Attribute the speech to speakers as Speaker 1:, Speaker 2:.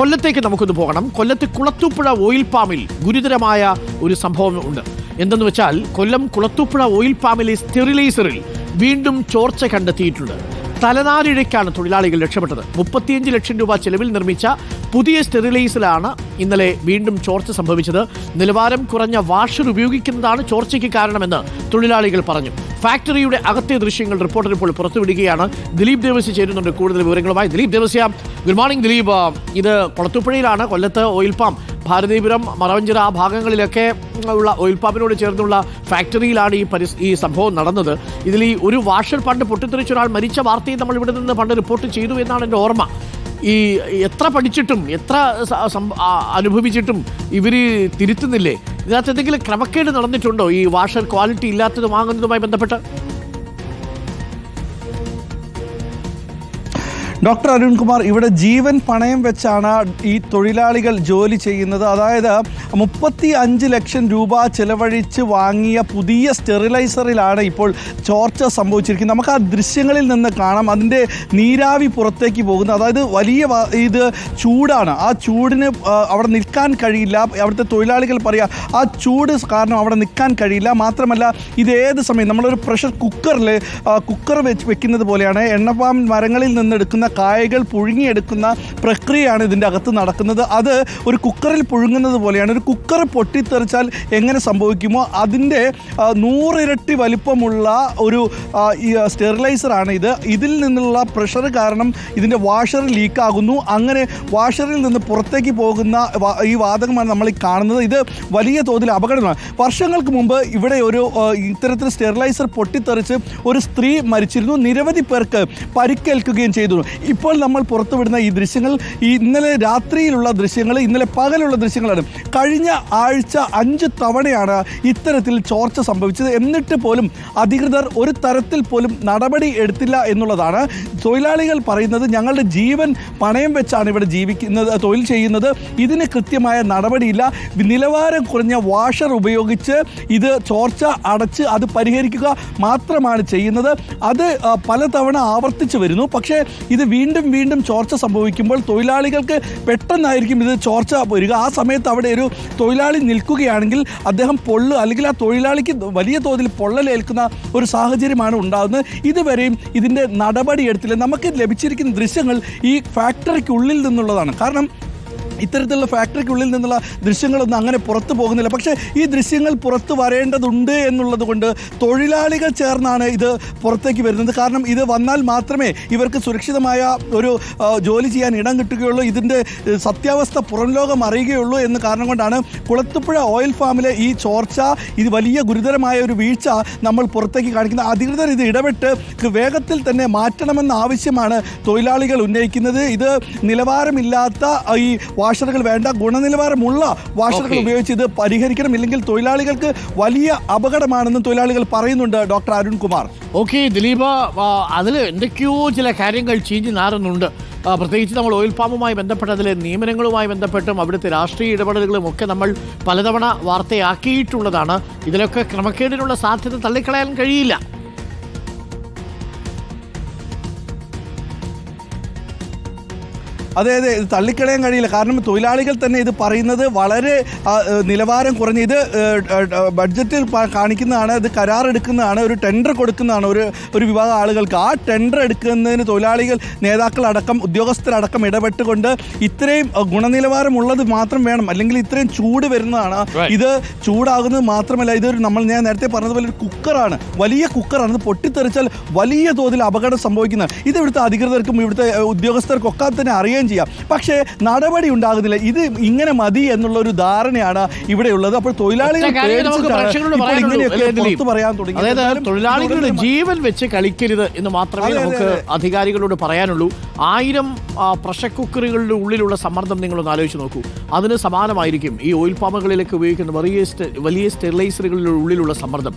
Speaker 1: കൊല്ലത്തേക്ക് നമുക്കൊന്ന് പോകണം. കൊല്ലത്ത് കുളത്തൂപ്പുഴ ഓയിൽ പാമിൽ ഗുരുതരമായ ഒരു സംഭവം ഉണ്ട്. എന്തെന്ന് വെച്ചാൽ കൊല്ലം കുളത്തൂപ്പുഴ ഓയിൽ പാമിലെ സ്റ്റെറിലൈസറിൽ വീണ്ടും ചോർച്ച കണ്ടെത്തിയിട്ടുണ്ട്. തലനാരിഴയ്ക്കാണ് തൊഴിലാളികൾ രക്ഷപ്പെട്ടത്. മുപ്പത്തിയഞ്ച് ലക്ഷം രൂപ ചെലവിൽ നിർമ്മിച്ച പുതിയ സ്റ്റെറിലൈസറിലാണ് ഇന്നലെ വീണ്ടും ചോർച്ച സംഭവിച്ചത്. നിലവാരം കുറഞ്ഞ വാഷർ ഉപയോഗിക്കുന്നതാണ് ചോർച്ചയ്ക്ക് കാരണമെന്ന് തൊഴിലാളികൾ പറഞ്ഞു. ഫാക്ടറിയുടെ അകത്തെ ദൃശ്യങ്ങൾ റിപ്പോർട്ടർ ഇപ്പോൾ പുറത്തുവിടുകയാണ്. ദിലീപ് ദേവസ്യ ചേരുന്നുണ്ട്. കൂടുതൽ വിവരങ്ങളുമായി ദിലീപ് ദേവസ്യ ഗുഡ് മോർണിംഗ് ദിലീപ്. ഇത് കൊളത്തുപ്പുഴയിലാണ്. കൊല്ലത്ത് ഓയിൽ പാം ഭാരതീപുരം മറവഞ്ചിറ ആ ഭാഗങ്ങളിലൊക്കെ ഉള്ള ഓയിൽ പാമ്പിനോട് ചേർന്നുള്ള ഫാക്ടറിയിലാണ് ഈ പരി ഈ സംഭവം നടന്നത്. ഇതിൽ ഈ ഒരു വാഷർ പണ്ട് പൊട്ടിത്തെറിച്ച ഒരാൾ മരിച്ച വാർത്തയും നമ്മൾ ഇവിടെ നിന്ന് പണ്ട് റിപ്പോർട്ട് ചെയ്തു എന്നാണ് എന്റെ ഓർമ്മ. ഈ എത്ര പഠിച്ചിട്ടും എത്ര അനുഭവിച്ചിട്ടും ഇവർ തിരുത്തുന്നില്ലേ? ഇതിനകത്ത് എന്തെങ്കിലും ക്രമക്കേട് നടന്നിട്ടുണ്ടോ? ഈ വാഷർ ക്വാളിറ്റി ഇല്ലാത്തത് വാങ്ങുന്നതുമായി ബന്ധപ്പെട്ട്?
Speaker 2: ഡോക്ടർ അരുൺകുമാർ ഇവിടെ ജീവൻ പണയം വെച്ചാണ് ഈ തൊഴിലാളികൾ ജോലി ചെയ്യുന്നത്. അതായത് മുപ്പത്തി അഞ്ച് ലക്ഷം രൂപ ചെലവഴിച്ച് വാങ്ങിയ പുതിയ സ്റ്റെറിലൈസറിലാണ് ഇപ്പോൾ ചോർച്ച സംഭവിച്ചിരിക്കുന്നത്. നമുക്ക് ആ ദൃശ്യങ്ങളിൽ നിന്ന് കാണാം. അതിന്റെ നീരാവി പുറത്തേക്ക് പോകുന്നത്. അതായത് വലിയ ഇത് ചൂടാണ്. ആ ചൂടിന് അവിടെ നിൽക്കാൻ കഴിയില്ല. അവിടുത്തെ തൊഴിലാളികൾ പറയുക ആ ചൂട് കാരണം അവിടെ നിൽക്കാൻ കഴിയില്ല. മാത്രമല്ല ഇത് ഏത് സമയം? നമ്മളൊരു പ്രഷർ കുക്കറിൽ കുക്കർ വെച്ച് വെക്കുന്നത് പോലെയാണ്. എണ്ണപ്പാം മരങ്ങളിൽ നിന്നെടുക്കുന്ന കായകൾ പുഴുങ്ങിയെടുക്കുന്ന പ്രക്രിയയാണ് ഇതിന്റെ അകത്ത് നടക്കുന്നത്. അത് ഒരു കുക്കറിൽ പുഴുങ്ങുന്നത് പോലെയാണ്. ഒരു കുക്കർ പൊട്ടിത്തെറിച്ചാൽ എങ്ങനെ സംഭവിക്കുമോ? അതിന്റെ നൂറിരട്ടി വലിപ്പമുള്ള ഒരു സ്റ്റെറിലൈസറാണ് ഇത്. ഇതിൽ നിന്നുള്ള പ്രഷർ കാരണം ഇതിന്റെ വാഷർ ലീക്കാകുന്നു. അങ്ങനെ വാഷറിൽ നിന്ന് പുറത്തേക്ക് പോകുന്ന ഈ വാതകമാണ് നമ്മൾ കാണുന്നത്. ഇത് വലിയ തോതിൽ അപകടമാണ്. വർഷങ്ങൾക്ക് മുമ്പ് ഇവിടെ ഒരു ഇത്തരത്തിൽ സ്റ്റെറിലൈസർ പൊട്ടിത്തെറിച്ച് ഒരു സ്ത്രീ മരിച്ചിരുന്നു. നിരവധി പേർക്ക് പരിക്കേൽക്കുകയും ചെയ്തു. ഇപ്പോൾ നമ്മൾ പുറത്തുവിടുന്ന ഈ ദൃശ്യങ്ങൾ ഈ ഇന്നലെ രാത്രിയിലുള്ള ദൃശ്യങ്ങൾ ഇന്നലെ പകലുള്ള ദൃശ്യങ്ങളാണ്. കഴിഞ്ഞ ആഴ്ച അഞ്ച് തവണയാണ് ഇത്തരത്തിൽ ചോർച്ച സംഭവിച്ചത്. എന്നിട്ട് പോലും അധികൃതർ ഒരു തരത്തിൽ പോലും നടപടി എടുത്തില്ല എന്നുള്ളതാണ് തൊഴിലാളികൾ പറയുന്നത്. ഞങ്ങളുടെ ജീവൻ പണയം വെച്ചാണ് ഇവിടെ ജീവിക്കുന്നത് തൊഴിൽ ചെയ്യുന്നത്. ഇതിന് കൃത്യമായ നടപടിയില്ല. നിലവാരം കുറഞ്ഞ വാഷർ ഉപയോഗിച്ച് ഇത് ചോർച്ച അടച്ച് അത് പരിഹരിക്കുക മാത്രമാണ് ചെയ്യുന്നത്. അത് പലതവണ ആവർത്തിച്ചു വരുന്നു. പക്ഷേ ഇത് വീണ്ടും വീണ്ടും ചോർച്ച സംഭവിക്കുമ്പോൾ തൊഴിലാളികൾക്ക് പെട്ടെന്നായിരിക്കും ഇത് ചോർച്ച വരിക. ആ സമയത്ത് അവിടെ ഒരു തൊഴിലാളി നിൽക്കുകയാണെങ്കിൽ അദ്ദേഹം പൊള്ളു അല്ലെങ്കിൽ ആ തൊഴിലാളിക്ക് വലിയ തോതിൽ പൊള്ളലേൽക്കുന്ന ഒരു സാഹചര്യമാണ് ഉണ്ടാകുന്നത്. ഇതുവരെയും ഇതിന്റെ നടപടി എടുത്തില്ല നമുക്ക് ലഭിച്ചിരിക്കുന്ന ദൃശ്യങ്ങൾ ഈ ഫാക്ടറിക്കുള്ളിൽ നിന്നുള്ളതാണ്. കാരണം ഇത്തരത്തിലുള്ള ഫാക്ടറിക്കുള്ളിൽ നിന്നുള്ള ദൃശ്യങ്ങളൊന്നും അങ്ങനെ പുറത്തു പോകുന്നില്ല. പക്ഷേ ഈ ദൃശ്യങ്ങൾ പുറത്തു വരേണ്ടതുണ്ട് എന്നുള്ളത് കൊണ്ട് തൊഴിലാളികൾ ചേർന്നാണ് ഇത് പുറത്തേക്ക് വരുന്നത്. കാരണം ഇത് വന്നാൽ മാത്രമേ ഇവർക്ക് സുരക്ഷിതമായ ഒരു ജോലി ചെയ്യാൻ ഇടം കിട്ടുകയുള്ളൂ. ഇതിന്റെ സത്യാവസ്ഥ പുറം ലോകം അറിയുകയുള്ളൂ എന്ന് കാരണം കൊണ്ടാണ് കുളത്തുപുഴ ഓയിൽ ഫാമിലെ ഈ ചോർച്ച ഇത് വലിയ ഗുരുതരമായ ഒരു വീഴ്ച നമ്മൾ പുറത്തേക്ക് കാണിക്കുന്നത്. അധികൃതർ ഇത് ഇടപെട്ട് വേഗത്തിൽ തന്നെ മാറ്റണമെന്ന ആവശ്യമാണ് തൊഴിലാളികൾ ഉന്നയിക്കുന്നത്. ഇത് നിലവാരമില്ലാത്ത ഈ വാഷറുകൾ വേണ്ട ഗുണനിലവാരമുള്ള വാഷറുകൾ. ഉപയോഗിച്ച് ഇത് പരിഹരിക്കണം ഇല്ലെങ്കിൽ തൊഴിലാളികൾക്ക് വലിയ അപകടമാണെന്ന് തൊഴിലാളികൾ പറയുന്നുണ്ട് ഡോക്ടർ അരുൺകുമാർ.
Speaker 1: ഓക്കെ ദിലീപ് അതിൽ എന്തൊക്കെയോ ചില കാര്യങ്ങൾ ചേഞ്ച് നാറുന്നുണ്ട്. പ്രത്യേകിച്ച് നമ്മൾ ഓയിൽ പാമ്പുമായി ബന്ധപ്പെട്ട അതിലെ നിയമനങ്ങളുമായി ബന്ധപ്പെട്ടും അവിടുത്തെ രാഷ്ട്രീയ ഇടപെടലുകളും ഒക്കെ നമ്മൾ പലതവണ വാർത്തയാക്കിയിട്ടുള്ളതാണ്. ഇതിലൊക്കെ ക്രമക്കേടിനുള്ള സാധ്യത തള്ളിക്കളയാൻ കഴിയില്ല.
Speaker 2: അതെ അതെ ഇത് തള്ളിക്കളയാൻ കഴിയില്ല. കാരണം തൊഴിലാളികൾ തന്നെ ഇത് പറയുന്നത് വളരെ നിലവാരം കുറഞ്ഞ ഇത് ബഡ്ജറ്റിൽ കാണിക്കുന്നതാണ് ഇത് കരാർ എടുക്കുന്നതാണ് ഒരു ടെൻഡർ കൊടുക്കുന്നതാണ് ഒരു ഒരു വിഭാഗം ആളുകൾക്ക്. ആ ടെൻഡർ എടുക്കുന്നതിന് തൊഴിലാളികൾ നേതാക്കളടക്കം ഉദ്യോഗസ്ഥരടക്കം ഇടപെട്ടുകൊണ്ട് ഇത്രയും ഗുണനിലവാരമുള്ളത് മാത്രം വേണം. അല്ലെങ്കിൽ ഇത്രയും ചൂട് വരുന്നതാണ്. ഇത് ചൂടാകുന്നത് മാത്രമല്ല ഇതൊരു നമ്മൾ ഞാൻ നേരത്തെ പറഞ്ഞതുപോലെ ഒരു കുക്കറാണ്. വലിയ കുക്കറാണ്. ഇത് പൊട്ടിത്തെറിച്ചാൽ വലിയ തോതിൽ അപകടം സംഭവിക്കുന്നത് ഇത് ഇവിടുത്തെ അധികൃതർക്കും ഇവിടുത്തെ ഉദ്യോഗസ്ഥർക്കൊക്കെ തന്നെ അറിയുകയും ചെയ്യാം. പക്ഷേ നടപടി ഉണ്ടാകുന്നില്ല. ഇത് ഇങ്ങനെ മതി എന്നുള്ള ഒരു ധാരണയാണ് ഇവിടെ ഉള്ളത് അപ്പോൾ തൊഴിലാളികൾ ഇങ്ങനെയൊക്കെ പറയാൻ തുടങ്ങി.
Speaker 1: അതായത് തൊഴിലാളികളുടെ ജീവൻ വെച്ച് കളിക്കരുത് എന്ന് മാത്രമേ നമുക്ക്. അധികാരികളോട് പറയാനുള്ളൂ. ആയിരം പ്രഷർ കുക്കറുകളുടെ ഉള്ളിലുള്ള സമ്മർദ്ദം നിങ്ങളൊന്ന് ആലോചിച്ച് നോക്കൂ. അതിന് സമാനമായിരിക്കും ഈ ഓയിൽ പാമ്പുകളിലൊക്കെ ഉപയോഗിക്കുന്ന വലിയ വലിയ സ്റ്റെറിലൈസറുകളുടെ ഉള്ളിലുള്ള സമ്മർദ്ദം.